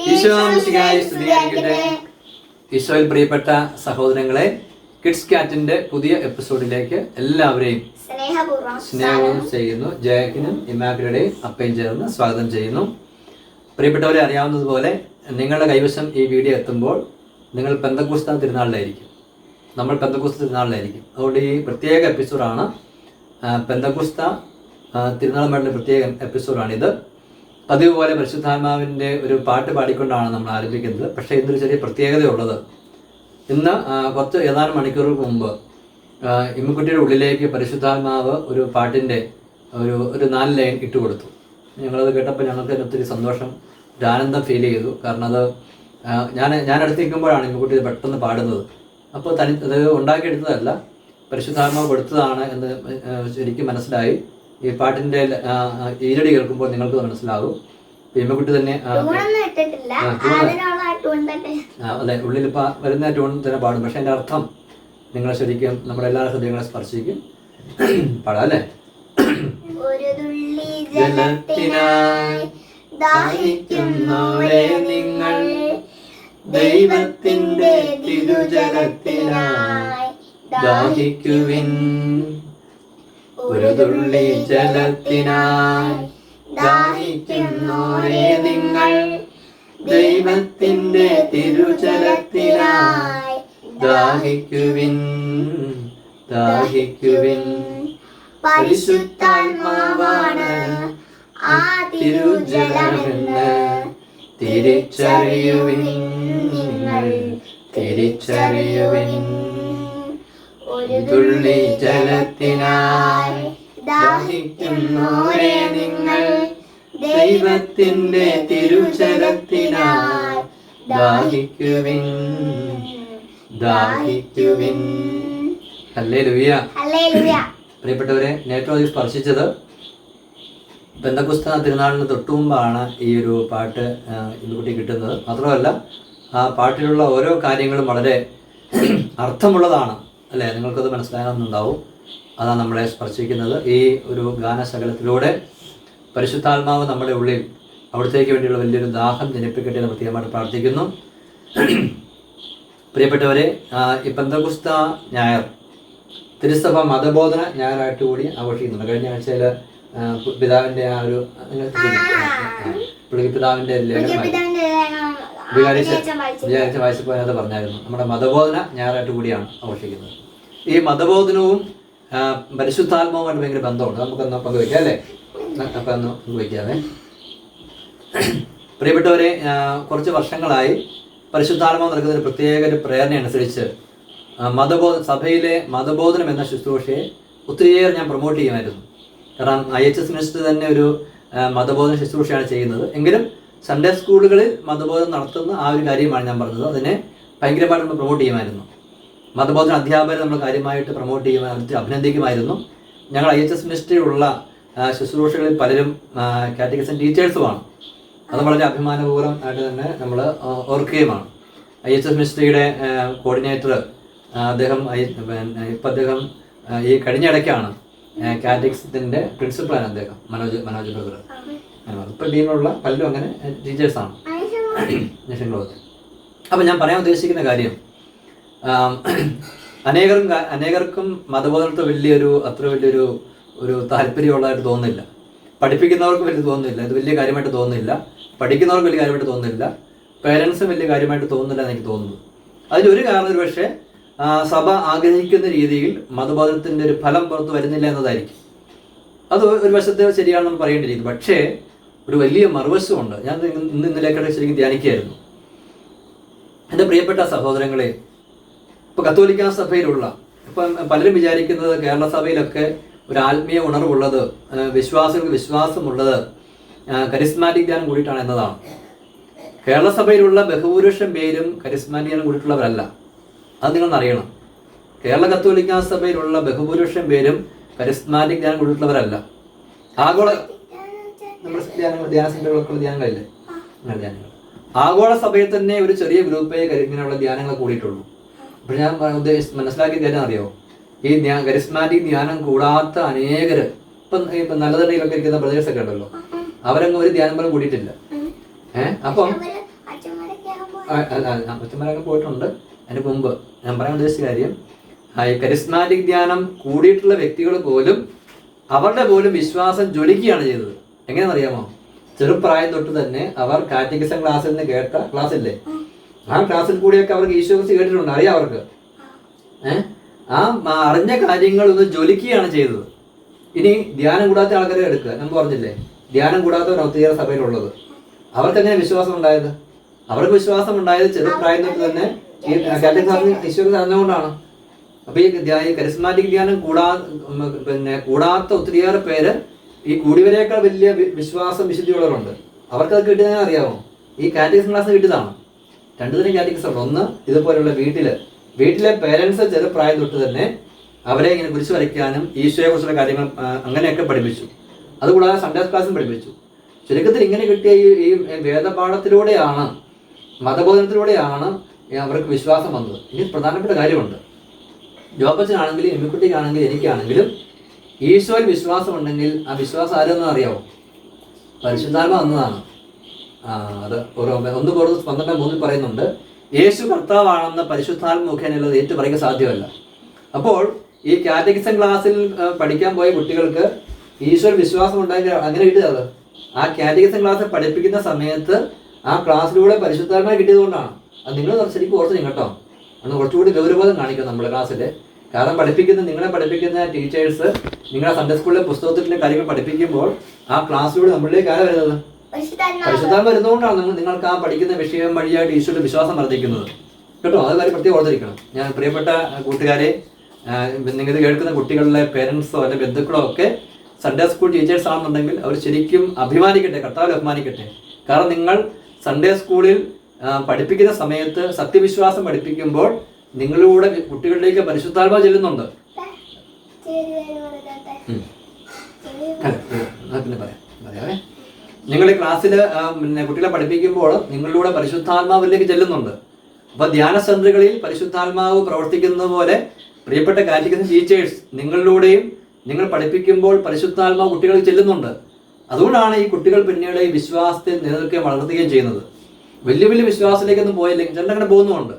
ഈശോ ഈശോയിൽ പ്രിയപ്പെട്ട സഹോദരങ്ങളെ കിഡ്സ് കാറ്റിന്റെ പുതിയ എപ്പിസോഡിലേക്ക് എല്ലാവരെയും സ്നേഹവും ചെയ്യുന്നു. ജയക്കിനും ഇമാക്കുലയുടെയും അപ്പയും ചേർന്ന് സ്വാഗതം ചെയ്യുന്നു. പ്രിയപ്പെട്ടവരെ അറിയാവുന്നതുപോലെ നിങ്ങളുടെ കൈവശം ഈ വീഡിയോ എത്തുമ്പോൾ നിങ്ങൾ പെന്തക്കൂസ്ത തിരുനാളിലായിരിക്കും. നമ്മൾ പെന്തക്കൂസ്ത തിരുനാളിലായിരിക്കും. അതുകൊണ്ട് ഈ പ്രത്യേക എപ്പിസോഡാണ് പെന്തക്കൂസ്ത തിരുനാളുമായിട്ടുള്ള പ്രത്യേക എപ്പിസോഡാണിത്. പതിവ് പോലെ പരിശുദ്ധാത്മാവിന്റെ ഒരു പാട്ട് പാടിക്കൊണ്ടാണ് നമ്മൾ ആരംഭിക്കുന്നത്. പക്ഷേ ഇന്നൊരു ചെറിയ പ്രത്യേകതയുള്ളത്. ഇന്ന് പത്ത് ഏതാനും മണിക്കൂറുകൾക്ക് മുമ്പ് ഇമ്മക്കുട്ടിയുടെ ഉള്ളിലേക്ക് പരിശുദ്ധാത്മാവ് ഒരു പാട്ടിന്റെ ഒരു ഒരു നാല് ലൈൻ ഇട്ട് കൊടുത്തു. ഞങ്ങളത് കേട്ടപ്പോൾ ഞങ്ങൾക്ക് ഒത്തിരി സന്തോഷം ഒരു ആനന്ദം ഫീൽ ചെയ്തു. കാരണം അത് ഞാൻ ഞാൻ അടുത്തിരിക്കുമ്പോഴാണ് ഇമ്മക്കുട്ടി പെട്ടെന്ന് പാടുന്നത്. അപ്പോൾ തനി അത് ഉണ്ടാക്കിയെടുത്തതല്ല പരിശുദ്ധാത്മാവ് കൊടുത്തതാണ് എന്ന് ശരിക്കും മനസ്സിലായി. ഈ പാട്ടിന്റെ ഈരടി കേൾക്കുമ്പോൾ നിങ്ങൾക്ക് മനസ്സിലാകും. ഇപ്പം തന്നെ അതെ ഉള്ളിൽ വരുന്ന ട്യൂൺ തന്നെ പാടും. പക്ഷെ എന്റെ അർത്ഥം നിങ്ങളെ ശരിക്കും നമ്മുടെ എല്ലാ ഹൃദയങ്ങളെ സ്പർശിക്കും. പാടാം അല്ലേ? ജലത്തിനായി ദാഹിക്കുന്നോരെ നിങ്ങൾ ദൈവത്തിന്റെ തിരുജലത്തിനായി ദാഹിക്കുവിൻ. ഒരു തുള്ളി ജലത്തിനായി ദാഹിക്കുന്നോരെ നിങ്ങൾ ദൈവത്തിന്റെ തിരുജലത്തിനായി ദാഹിക്കുവിൻ ദാഹിക്കുവിൻ. പരിശുദ്ധാത്മാവാണ് ആ തിരുജലമെന്ന് തിരിച്ചറിയുവിൻ നിങ്ങൾ തിരിച്ചറിയുവിൻ. തുള്ളി ജലത്തിനായി ദാഹിക്കുന്നോരെ നിങ്ങൾ ദൈവത്തിന്റെ തിരുചരത്തിനായി ദാഹിക്കുവിൻ ദാഹിക്കുവിൻ. അല്ലേ ലുവിയ പ്രിയപ്പെട്ടവരെ നേറ്റോ അതിൽ സ്പർശിച്ചത് ബന്ധപുസ്തക തിരുനാളിന് തൊട്ടുമുമ്പാണ് ഈ ഒരു പാട്ട് ഇന്ന് ഇന്നുകുട്ടി കിട്ടുന്നത്. മാത്രമല്ല ആ പാട്ടിലുള്ള ഓരോ കാര്യങ്ങളും വളരെ അർത്ഥമുള്ളതാണ്. അല്ലേ? നിങ്ങൾക്കത് മനസ്സിലാകുന്നുണ്ടാവും. അതാണ് നമ്മളെ സ്പർശിക്കുന്നത്. ഈ ഒരു ഗാനശകലത്തിലൂടെ പരിശുദ്ധാത്മാവ് നമ്മുടെ ഉള്ളിൽ അവിടത്തേക്ക് വേണ്ടിയുള്ള വലിയൊരു ദാഹം ജനിപ്പിക്കട്ടെ എന്ന് പ്രത്യേകമായിട്ട് പ്രാർത്ഥിക്കുന്നു. പ്രിയപ്പെട്ടവരെ ഈ പന്തകുസ്ത ഞായർ തിരുസഭ മതബോധന ഞായറായിട്ട് കൂടി ആഘോഷിക്കുന്നുണ്ട്. കഴിഞ്ഞ ആഴ്ചയിൽ പിതാവിന്റെ ആ ഒരു നിങ്ങൾ പുള്ളിക്ക് പിതാവിന്റെ ലേഖനം വികാരിച്ച വിചാരിച്ച വായിച്ചപ്പോൾ പറഞ്ഞായിരുന്നു. നമ്മുടെ മതബോധന ഞായറായിട്ട് കൂടിയാണ് ആഘോഷിക്കുന്നത്. ഈ മതബോധനവും പരിശുദ്ധാത്മാവുമായിട്ട് ഭയങ്കര ബന്ധമുണ്ട്. നമുക്കൊന്ന് പങ്കുവയ്ക്കാം അല്ലേ? അപ്പം ഒന്ന് പങ്കുവയ്ക്കാവേ. പ്രിയപ്പെട്ടവരെ കുറച്ച് വർഷങ്ങളായി പരിശുദ്ധാത്മാവ് നൽകുന്ന ഒരു പ്രത്യേക ഒരു പ്രേരണ അനുസരിച്ച് മതബോധ സഭയിലെ മതബോധനം എന്ന ശുശ്രൂഷയെ ഒത്തിരിയേറെ ഞാൻ പ്രൊമോട്ട് ചെയ്യുമായിരുന്നു. കാരണം ഐ എച്ച് എസ് മിനിസ്റ്റർ തന്നെ ഒരു മതബോധന ശുശ്രൂഷയാണ് ചെയ്യുന്നത്. എങ്കിലും സൺഡേ സ്കൂളുകളിൽ മതബോധനം നടത്തുന്ന ആ ഒരു കാര്യമാണ് ഞാൻ പറഞ്ഞത്. അതിനെ ഭയങ്കരമായിട്ട് പ്രൊമോട്ട് ചെയ്യുമായിരുന്നു. മതബോധന അധ്യാപകരെ നമ്മൾ കാര്യമായിട്ട് പ്രൊമോട്ട് ചെയ്യുമായിരുന്നു അഭിനന്ദിക്കുമായിരുന്നു. ഞങ്ങൾ ഐ എച്ച് എസ് മിനിസ്റ്ററിലുള്ള ആ, ശുശ്രൂഷകളിൽ പലരും കാറ്റഗറിസൺ ടീച്ചേഴ്സുമാണ് അത് വളരെ അഭിമാനപൂർവം ആയിട്ട് തന്നെ നമ്മൾ ഓർക്കുകയുമാണ്. ഐ എച്ച് എസ് മിനിസ്ട്രിയുടെ കോർഡിനേറ്റർ അദ്ദേഹം ഇപ്പം അദ്ദേഹം ഈ കഴിഞ്ഞ ഇടയ്ക്കാണ് കാറ്റഗറിസത്തിന്റെ പ്രിൻസിപ്പളാണ് അദ്ദേഹം മനോജ് മനോജ് ബ്രദർ ഇപ്പം ടീമിലുള്ള പലരും അങ്ങനെ ടീച്ചേഴ്സാണ് അപ്പം ഞാൻ പറയാൻ ഉദ്ദേശിക്കുന്ന കാര്യം അനേകരും അനേകർക്കും മതബോധനത്തെ വലിയൊരു അത്ര വലിയൊരു ഒരു താല്പര്യമുള്ളതായിട്ട് തോന്നുന്നില്ല. പഠിപ്പിക്കുന്നവർക്ക് വലിയ തോന്നുന്നില്ല. ഇത് വലിയ കാര്യമായിട്ട് തോന്നുന്നില്ല. പഠിക്കുന്നവർക്ക് വലിയ കാര്യമായിട്ട് തോന്നുന്നില്ല. പേരൻസും വലിയ കാര്യമായിട്ട് തോന്നുന്നില്ല എന്ന് എനിക്ക് തോന്നുന്നു. അതിലൊരു കാരണം ഒരു പക്ഷേ സഭ ആഗ്രഹിക്കുന്ന രീതിയിൽ മതബോധനത്തിന്റെ ഒരു ഫലം പുറത്ത് വരുന്നില്ല എന്നതായിരിക്കും. അത് ഒരു വശത്തെ ശരിയാണെന്ന് പറയേണ്ടിയിരിക്കുന്നു. പക്ഷേ ഒരു വലിയ മറുവശമുണ്ട് ഞാൻ ഇന്ന് ഇന്നലേക്കായിട്ട് ശരിക്കും ധ്യാനിക്കുകയായിരുന്നു. എന്റെ പ്രിയപ്പെട്ട സഹോദരങ്ങളെ ഇപ്പോൾ കത്തോലിക്ക സഭയിലുള്ള ഇപ്പം പലരും വിചാരിക്കുന്നത് കേരള സഭയിലൊക്കെ ഒരു ആത്മീയ ഉണർവുള്ളത് വിശ്വാസികൾക്ക് വിശ്വാസമുള്ളത് കരിസ്മാറ്റിക് ധ്യാനം കൂടിയിട്ടാണ് എന്നതാണ്. കേരള സഭയിലുള്ള ബഹുഭൂരിപക്ഷം പേരും കരിസ്മാറ്റിക് ധ്യാനം കൂടിയിട്ടുള്ളവരല്ല. അത് നിങ്ങൾ അറിയണം. കേരള കത്തോലിക്ക സഭയിലുള്ള ബഹുഭൂരിപക്ഷം പേരും കരിസ്മാറ്റിക് ധ്യാനം കൂടിയിട്ടുള്ളവരല്ല. ആഗോള നമ്മുടെ ധ്യാനങ്ങൾ ധ്യാന സെന്ററുകളൊക്കെ ധ്യാനങ്ങളില്ലേ? അങ്ങനെ ധ്യാനങ്ങൾ. ആഗോള സഭയിൽ തന്നെ ഒരു ചെറിയ ഗ്രൂപ്പേ ഇങ്ങനെയുള്ള ധ്യാനങ്ങൾ കൂടിയിട്ടുള്ളൂ. അപ്പോൾ ഞാൻ ഉദ്ദേശിച്ച് മനസ്സിലാക്കിയ ധ്യാനം അറിയോ? ഈ ധ്യാ കരിസ്മാറ്റിക് ധ്യാനം കൂടാത്ത അനേകര് ഇപ്പം ഇപ്പം നല്ലതണ്ണയിലൊക്കെ ഇരിക്കുന്ന ബ്രദേഴ്സ് ഒക്കെ ഉണ്ടല്ലോ. അവരങ്ങ് ഒരു ധ്യാനം പോലും കൂടിയിട്ടില്ല. ഏഹ് അപ്പം അച്ഛന്മാരൊക്കെ പോയിട്ടുണ്ട്. അതിന് മുമ്പ് ഞാൻ പറയാൻ ഉദ്ദേശിച്ച കാര്യം ഈ കരിസ്മാറ്റിക് ധ്യാനം കൂടിയിട്ടുള്ള വ്യക്തികൾ പോലും അവരുടെ പോലും വിശ്വാസം ജ്വലിക്കുകയാണ് ചെയ്തത്. എങ്ങനെയാണെന്നറിയാമോ? ചെറുപ്രായം തൊട്ട് തന്നെ അവർ കാറ്റഗിസം ക്ലാസ്സിൽ നിന്ന് കേട്ട ക്ലാസ് ഇല്ലേ? ആ ക്ലാസ്സിൽ കൂടിയൊക്കെ അവർക്ക് ഈശോ കുറിച്ച് കേട്ടിട്ടുണ്ട് അറിയാം അവർക്ക്. ഏഹ് ആ അറിഞ്ഞ കാര്യങ്ങൾ ഒന്ന് ജ്വലിക്കുകയാണ് ചെയ്തത്. ഇനി ധ്യാനം കൂടാത്ത ആൾക്കാരെ എടുക്കുക. നമുക്ക് പറഞ്ഞില്ലേ? ധ്യാനം കൂടാത്തവർ ഒത്തിരി സഭയിലുള്ളത്. അവർക്ക് എങ്ങനെ വിശ്വാസം ഉണ്ടായത്? അവർക്ക് വിശ്വാസം ഉണ്ടായത് ചെറുപ്രായം തൊട്ട് തന്നെ ഈ കാറ്റഗറി ക്ലാസ്സിൽ ഈശോ അറിഞ്ഞുകൊണ്ടാണ്. അപ്പൊ ഈ കരിസ്മാറ്റിക് ധ്യാനം കൂടാ പിന്നെ കൂടാത്ത ഒത്തിരിയേറെ പേര് ഈ കൂടിയവരെക്കാൾ വലിയ വിശ്വാസം വിശുദ്ധിയുള്ളവരുണ്ട്. അവർക്ക് അത് കിട്ടിയതെന്ന് അറിയാമോ ഈ കാറ്റഗറിസം ക്ലാസ് കിട്ടിയതാണ്. രണ്ടു തരം കാറ്റഗറീസ് ഉണ്ട് ഒന്ന് ഇതുപോലെയുള്ള വീട്ടിൽ വീട്ടിലെ പേരൻസ് ചെറുപ്രായം തൊട്ട് തന്നെ അവരെ ഇങ്ങനെ കുരിശ് വരയ്ക്കാനും ഈശോയെ കുറിച്ചുള്ള കാര്യങ്ങൾ അങ്ങനെയൊക്കെ പഠിപ്പിച്ചു. അതുകൂടാതെ സൺഡേ ക്ലാസ്സും പഠിപ്പിച്ചു. ചുരുക്കത്തിൽ ഇങ്ങനെ കിട്ടിയ ഈ ഈ വേദപാഠത്തിലൂടെയാണ് മതബോധനത്തിലൂടെയാണ് അവർക്ക് വിശ്വാസം വന്നത്. ഇനി പ്രധാനപ്പെട്ട കാര്യമുണ്ട്. ജോബച്ചനാണെങ്കിലും എമ്മിക്കുട്ടിക്കാണെങ്കിലും എനിക്കാണെങ്കിലും ഈശോയിൽ വിശ്വാസം ഉണ്ടെങ്കിൽ ആ വിശ്വാസം ആരെന്ന് അറിയാമോ പരിശുദ്ധാത്മ വന്നതാണ്. അത് ഓരോ ഒന്ന് കൂടുതൽ പന്ത്രണ്ട് മൂന്നിൽ പറയുന്നുണ്ട് യേശു കർത്താവാണെന്ന് പരിശുദ്ധാത്മ മുഖേനയുള്ളത് ഏറ്റു പറയുക സാധ്യമല്ല. അപ്പോൾ ഈ കാറ്റഗിസം ക്ലാസ്സിൽ പഠിക്കാൻ പോയ കുട്ടികൾക്ക് ഈശ്വര വിശ്വാസം ഉണ്ടായെങ്കിൽ അങ്ങനെ കിട്ടിയത് ആ കാറ്റഗിസം ക്ലാസ് പഠിപ്പിക്കുന്ന സമയത്ത് ആ ക്ലാസ്സിലൂടെ പരിശുദ്ധാത്മ കിട്ടിയത് കൊണ്ടാണ്. അത് നിങ്ങൾ ശരിക്കും ഓർത്ത് കേട്ടോ. അന്ന് കുറച്ചുകൂടി ഗൗരവബോധം കാണിക്കും നമ്മുടെ ക്ലാസ്സിൽ കാരണം പഠിപ്പിക്കുന്ന നിങ്ങളെ പഠിപ്പിക്കുന്ന ടീച്ചേഴ്സ് നിങ്ങളെ സൺഡേ സ്കൂളിലെ പുസ്തകത്തിന്റെ കാര്യങ്ങൾ പഠിപ്പിക്കുമ്പോൾ ആ ക്ലാസ്സിലൂടെ നമ്മളിലേക്ക് ആരാ വരുന്നത്? പരിശുദ്ധാത്മാവ്. പരിശുദ്ധാത്മ വരുന്നതുകൊണ്ടാണ് നിങ്ങൾ നിങ്ങൾക്ക് ആ പഠിക്കുന്ന വിഷയം വഴിയായിട്ട് ഈശോയുടെ വിശ്വാസം വർദ്ധിക്കുന്നത്. കേട്ടോ? അത് കാര്യം പ്രത്യേകം ഓർത്തിരിക്കണം. ഞാൻ പ്രിയപ്പെട്ട കൂട്ടുകാരെ നിങ്ങൾ കേൾക്കുന്ന കുട്ടികളിലെ പേരൻസോ അല്ലെ ബന്ധുക്കളോ ഒക്കെ സൺഡേ സ്കൂൾ ടീച്ചേഴ്സ് ആണെന്നുണ്ടെങ്കിൽ അവർ ശരിക്കും അഭിമാനിക്കട്ടെ കർത്താവിൽ അഭിമാനിക്കട്ടെ. കാരണം നിങ്ങൾ സൺഡേ സ്കൂളിൽ പഠിപ്പിക്കുന്ന സമയത്ത് സത്യവിശ്വാസം പഠിപ്പിക്കുമ്പോൾ നിങ്ങളിലൂടെ കുട്ടികളിലേക്ക് പരിശുദ്ധാത്മ ചെല്ലുന്നുണ്ട്. പിന്നെ പറയാം. പറയാവേ. നിങ്ങൾ ഈ ക്ലാസ്സിൽ പിന്നെ കുട്ടികളെ പഠിപ്പിക്കുമ്പോൾ നിങ്ങളിലൂടെ പരിശുദ്ധാത്മാവിലേക്ക് ചെല്ലുന്നുണ്ട്. അപ്പോൾ ധ്യാന സെന്ററുകളിൽ പരിശുദ്ധാത്മാവ് പ്രവർത്തിക്കുന്നത് പോലെ പ്രിയപ്പെട്ട കാറ്റിക്കുന്ന ടീച്ചേഴ്സ് നിങ്ങളിലൂടെയും നിങ്ങൾ പഠിപ്പിക്കുമ്പോൾ പരിശുദ്ധാത്മാവ് കുട്ടികളിൽ ചെല്ലുന്നുണ്ട്. അതുകൊണ്ടാണ് ഈ കുട്ടികൾ പിന്നീട് ഈ വിശ്വാസത്തെ നിലനിൽക്കുകയും വളർത്തുകയും ചെയ്യുന്നത്. വലിയ വലിയ വിശ്വാസത്തിലേക്കൊന്നും പോയില്ലെങ്കിൽ ചിലർ അങ്ങനെ പോകുന്നുമുണ്ട്.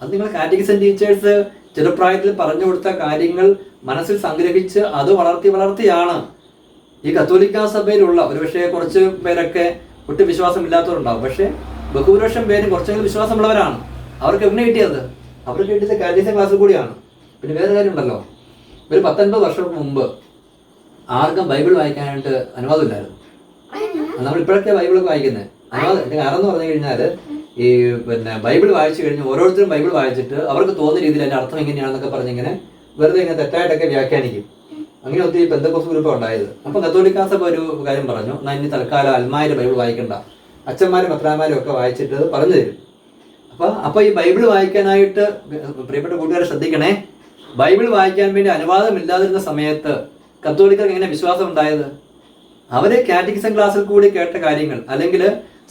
അത് നിങ്ങൾ കാറ്റിക്സൻ ടീച്ചേഴ്സ് ചെറുപ്രായത്തിൽ പറഞ്ഞു കൊടുത്ത കാര്യങ്ങൾ മനസ്സിൽ സംഗ്രഹിച്ച് അത് വളർത്തി വളർത്തിയാണ്. ഈ കത്തോലിക്ക സഭയിലുള്ള ഒരുപക്ഷെ കുറച്ച് പേരൊക്കെ ഒട്ടും വിശ്വാസമില്ലാത്തവരുണ്ടാവും. പക്ഷേ ബഹുഭൂരിപക്ഷം പേര് കുറച്ചെങ്കിലും വിശ്വാസമുള്ളവരാണ്. അവർക്ക് എങ്ങനെ കിട്ടിയത്? അവർക്ക് കിട്ടിയത് കാറ്റഗിസൻ ക്ലാസ്സിൽ കൂടിയാണ്. പിന്നെ വേറെ കാര്യമുണ്ടല്ലോ. ഒരു പത്തൊൻപത് വർഷം മുമ്പ് ആർക്കും ബൈബിൾ വായിക്കാനായിട്ട് അനുവാദമില്ലായിരുന്നു. നമ്മൾ ഇപ്പോഴൊക്കെ ബൈബിളൊക്കെ വായിക്കുന്നത് അനുവാദം കാരണം എന്ന് പറഞ്ഞു കഴിഞ്ഞാൽ ഈ പിന്നെ ബൈബിൾ വായിച്ചു കഴിഞ്ഞ് ഓരോരുത്തരും ബൈബിൾ വായിച്ചിട്ട് അവർക്ക് തോന്നുന്ന രീതിയിൽ അതിന്റെ അർത്ഥം എങ്ങനെയാണെന്നൊക്കെ പറഞ്ഞിങ്ങനെ വെറുതെ ഇങ്ങനെ തെറ്റായിട്ടൊക്കെ വ്യാഖ്യാനിക്കും. അങ്ങനെ ഒത്തിരി ബന്ധക്കോസ് ഗ്രൂപ്പ് ഉണ്ടായത്. അപ്പൊ കത്തോലിക്കാ സഭ ഒരു കാര്യം പറഞ്ഞു. എന്നാൽ ഇനി തൽക്കാലം അൽമാര് ബൈബിൾ വായിക്കണ്ട. അച്ഛന്മാരും പത്രാന്മാരും ഒക്കെ വായിച്ചിട്ട് പറഞ്ഞു തരും. അപ്പൊ അപ്പൊ ഈ ബൈബിൾ വായിക്കാനായിട്ട് പ്രിയപ്പെട്ട കൂട്ടുകാരെ ശ്രദ്ധിക്കണേ. ബൈബിൾ വായിക്കാൻ വേണ്ടി അനുവാദമില്ലാതിരുന്ന സമയത്ത് കത്തോലിക്കർക്ക് എങ്ങനെ വിശ്വാസം ഉണ്ടായത്? അവർ കാറ്റഗിസം ക്ലാസ്സിൽ കൂടി കേട്ട കാര്യങ്ങൾ. അല്ലെങ്കിൽ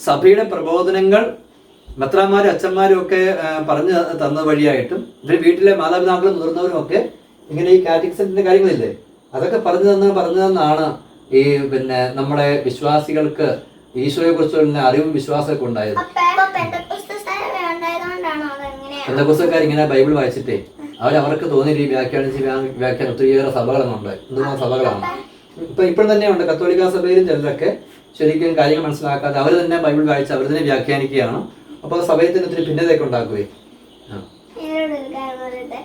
സഭയുടെ പ്രബോധനങ്ങൾ മെത്രാന്മാരും അച്ഛന്മാരും ഒക്കെ പറഞ്ഞു തന്ന വഴിയായിട്ടും ഇവർ വീട്ടിലെ മാതാപിതാക്കളും മുതിർന്നവരും ഒക്കെ ഇങ്ങനെ ഈ കാറ്റഗിസത്തിന്റെ കാര്യങ്ങളില്ലേ? അതൊക്കെ പറഞ്ഞു തന്ന പറഞ്ഞു തന്നാണ് ഈ പിന്നെ നമ്മുടെ വിശ്വാസികൾക്ക് ഈശോയെ കുറിച്ചുള്ള അറിവും വിശ്വാസമൊക്കെ ഉണ്ടായത്. അപ്പൊ പെന്തക്കോസ്ത് സഭ ഉണ്ടായതുകൊണ്ടാണോ അതെങ്ങനെയാ ഇങ്ങനെ ബൈബിൾ വായിച്ചിട്ടേ അവർ അവർക്ക് തോന്നിയ ഈ വ്യാഖ്യാനം വ്യാ- വ്യാഖ്യാനം ഒത്തിരിയേറെ സഭകളുണ്ട് എന്തുമാ സഭകളാണ്? ഇപ്പൊ ഇപ്പോഴും തന്നെയുണ്ട്. കത്തോലിക്ക സഭയിലും ചിലരൊക്കെ ശരിക്കും കാര്യങ്ങൾ മനസ്സിലാക്കാതെ അവർ തന്നെ ബൈബിൾ വായിച്ച് അവർ തന്നെ വ്യാഖ്യാനിക്കുകയാണ്. അപ്പോൾ സഭയിൽ തന്നെ ഒത്തിരി ഭിന്നതയൊക്കെ ഉണ്ടാക്കുകയും ആ. എന്നോട് ഒരു കാര്യം പറയട്ടെ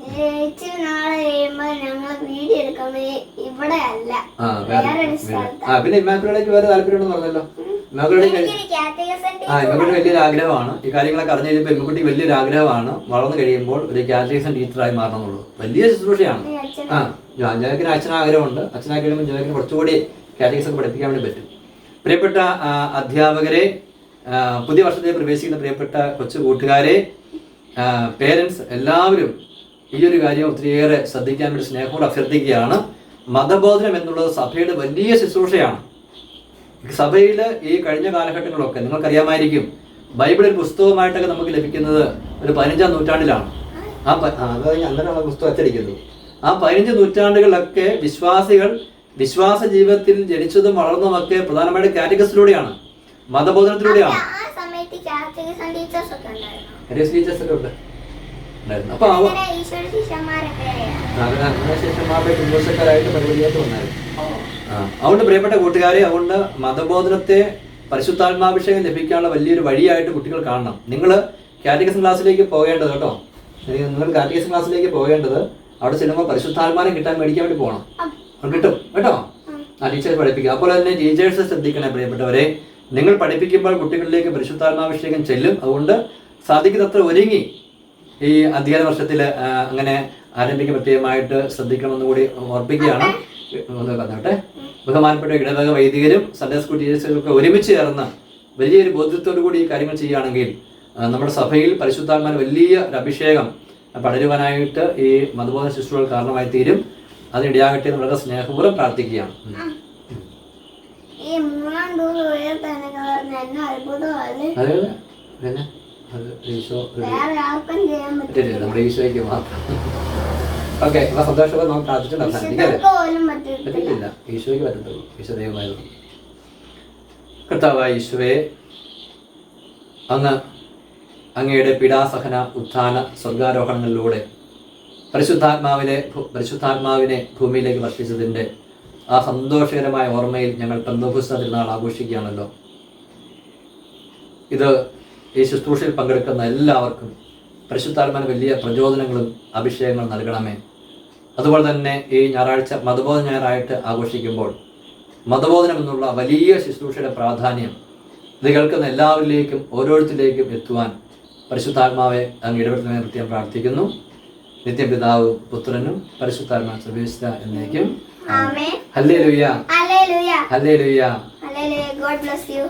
ഏ, ഇച്ചിരി നാളെ കഴിയുമ്പോ ഞങ്ങൾ വീഡിയോ എടുക്കുന്നത് ഇവിടെ അല്ല. ആ വേറെ വേറൊരു വേറെ. സ്ഥലത്ത്. ആ പിന്നെ ഇമാക്കുലടേക്ക് വേറെ താല്പര്യമുണ്ടെന്ന് പറഞ്ഞല്ലോ. ഇമ്മക്കുട്ടി വലിയൊരു ആഗ്രഹമാണ് ഈ കാര്യങ്ങളൊക്കെ അറിഞ്ഞു കഴിഞ്ഞപ്പോൾ ഇമ്മക്കുട്ടി വലിയൊരു ആഗ്രഹമാണ് വളർന്നു കഴിയുമ്പോൾ ഒരു കാറ്റഗറിസം ടീച്ചറായി മാറണമെന്നുള്ളൂ. വലിയ ശുശ്രൂഷയാണ്. ആ ജോജാക്കിന് അച്ഛനാഗ്രഹമുണ്ട്. ആഗ്രഹമുണ്ട് അച്ഛനാക്കി കഴിയുമ്പോൾ ജോജാക്കിന് കുറച്ചുകൂടി കാറ്റഗറീസ് ഒക്കെ പഠിപ്പിക്കാൻ വേണ്ടി പറ്റും. പ്രിയപ്പെട്ട അധ്യാപകരെ പുതിയ വർഷത്തെ പ്രവേശിക്കുന്ന പ്രിയപ്പെട്ട കൊച്ചു കൂട്ടുകാരെ പേരൻസ് എല്ലാവരും ഈ ഒരു കാര്യം ഒത്തിരിയേറെ ശ്രദ്ധിക്കാൻ വേണ്ടി സ്നേഹത്തോട് അഭ്യർത്ഥിക്കുകയാണ്. മതബോധനം എന്നുള്ളത് സഭയുടെ വലിയ ശുശ്രൂഷയാണ്. സഭയിൽ ഈ കഴിഞ്ഞ കാലഘട്ടങ്ങളൊക്കെ നിങ്ങൾക്കറിയാമായിരിക്കും ബൈബിൾ ഒരു പുസ്തകമായിട്ടൊക്കെ നമുക്ക് ലഭിക്കുന്നത് ഒരു പതിനഞ്ചാം നൂറ്റാണ്ടിലാണ്. ആ അത് അങ്ങനെയുള്ള പുസ്തകം അച്ചടിക്കുന്നു. ആ പതിനഞ്ച് നൂറ്റാണ്ടുകളിലൊക്കെ വിശ്വാസികൾ വിശ്വാസ ജീവിതത്തിൽ ജനിച്ചതും വളർന്നതുമൊക്കെ പ്രധാനമായിട്ട് കാറ്റഗസിലൂടെയാണ് മതബോധനത്തിലൂടെയാണ്. ടീച്ചേഴ്സ് ഒക്കെ ഉണ്ട്. ഉണ്ടായിരുന്നു. അപ്പോൾ അവ കുടുംബക്കാരായിട്ട് പരിപാടിയായിട്ട് വന്നായിരുന്നു. അതുകൊണ്ട് പ്രിയപ്പെട്ട കൂട്ടുകാരെ അതുകൊണ്ട് മതബോധനത്തെ പരിശുദ്ധാത്മാഭിഷേകം ലഭിക്കാനുള്ള വലിയൊരു വഴിയായിട്ട് കുട്ടികൾ കാണണം. നിങ്ങൾ കാറ്റഗറിസം ക്ലാസ്സിലേക്ക് പോകേണ്ടത് കേട്ടോ. നിങ്ങൾ കാറ്റഗറിസം ക്ലാസ്സിലേക്ക് പോകേണ്ടത് അവിടെ ചെല്ലുമ്പോൾ പരിശുദ്ധാത്മാനം കിട്ടാൻ മേടിക്കാൻ വേണ്ടി പോകണം കിട്ടും കേട്ടോ? ആ. ടീച്ചർ പഠിപ്പിക്കുക അപ്പോൾ തന്നെ ടീച്ചേഴ്സ് ശ്രദ്ധിക്കണേ പ്രിയപ്പെട്ടവരെ നിങ്ങൾ പഠിപ്പിക്കുമ്പോൾ കുട്ടികളിലേക്ക് പരിശുദ്ധാത്മാഭിഷേകം ചെല്ലും. അതുകൊണ്ട് സാധിക്കുന്നത്ര ഒരുങ്ങി. ഈ അധ്യയന വർഷത്തിൽ അങ്ങനെ ആരംഭിക്കാൻ പ്രത്യേകമായിട്ട് ശ്രദ്ധിക്കണമെന്ന് കൂടി ഓർപ്പിക്കുകയാണ്. ഒന്ന് പറഞ്ഞോട്ടെ. ബഹുമാനപ്പെട്ട ഇടവക വൈദികരും സൺഡേ സ്കൂൾ ടീച്ചേഴ്സും ഒക്കെ ഒരുമിച്ച് ചേർന്ന് വലിയൊരു ബോധ്യത്തോടു കൂടി ഈ കാര്യങ്ങൾ ചെയ്യുകയാണെങ്കിൽ നമ്മുടെ സഭയിൽ പരിശുദ്ധാത്മാൻ വലിയ ഒരു അഭിഷേകം പടരുവാനായിട്ട് ഈ മതബോധന ശിശുക്കൾ കാരണമായി തീരും. അതിനിടയാകട്ടെ വളരെ സ്നേഹപൂർവം പ്രാർത്ഥിക്കുകയാണ്. ഈ മൂന്നാം ദൂരം ഉയർത്താനൊക്കെ എന്നെ അത്ഭുതമാണ്. അതെ അതെ. പിന്നെ? അത് ഈശോ പറ്റില്ല. നമ്മുടെ ഈശോയ്ക്ക് മാത്രം. ഓക്കെ അപ്പൊ സന്തോഷമൊക്കെ നമുക്ക് പ്രാർത്ഥിച്ചിട്ട് പറ്റില്ല പറ്റില്ല ഈശോയ്ക്ക് പറ്റത്തുള്ളൂ ഈശോ ദൈവമായിരുന്നു കർത്താവായ ഈശോയെ അങ്ങ് അങ്ങയുടെ പീഡാസഹന ഉത്ഥാന സ്വർഗാരോഹണങ്ങളിലൂടെ പരിശുദ്ധാത്മാവിലെ പരിശുദ്ധാത്മാവിനെ ഭൂമിയിലേക്ക് വർഷിച്ചതിന്റെ ആ സന്തോഷകരമായ ഓർമ്മയിൽ ഞങ്ങൾ പെന്തോഭുസ്ത തിരുനാൾ ആഘോഷിക്കുകയാണല്ലോ. ഇത് ഈ ശുശ്രൂഷയിൽ പങ്കെടുക്കുന്ന എല്ലാവർക്കും പരിശുദ്ധാത്മാന് വലിയ പ്രചോദനങ്ങളും അഭിഷേകങ്ങളും നൽകണമേ. അതുപോലെ തന്നെ ഈ ഞായറാഴ്ച മതബോധന ഞായറായിട്ട് ആഘോഷിക്കുമ്പോൾ മതബോധനം എന്നുള്ള വലിയ ശുശ്രൂഷയുടെ പ്രാധാന്യം ഇത് കേൾക്കുന്ന എല്ലാവരിലേക്കും ഓരോരുത്തരിലേക്കും എത്തുവാൻ പരിശുദ്ധാത്മാവെ അങ്ങ് ഇടപെടുന്ന പ്രത്യേകം പ്രാർത്ഥിക്കുന്നു. നിത്യം പിതാവും പുത്രനും പരിശുദ്ധാത്മാ സർവീസ്ത എന്നേക്കും. ഹല്ലേ ലുയ്യ ഹല്ലേ ലുയ്യ ഗോഡ് ബ്ലസ് യു.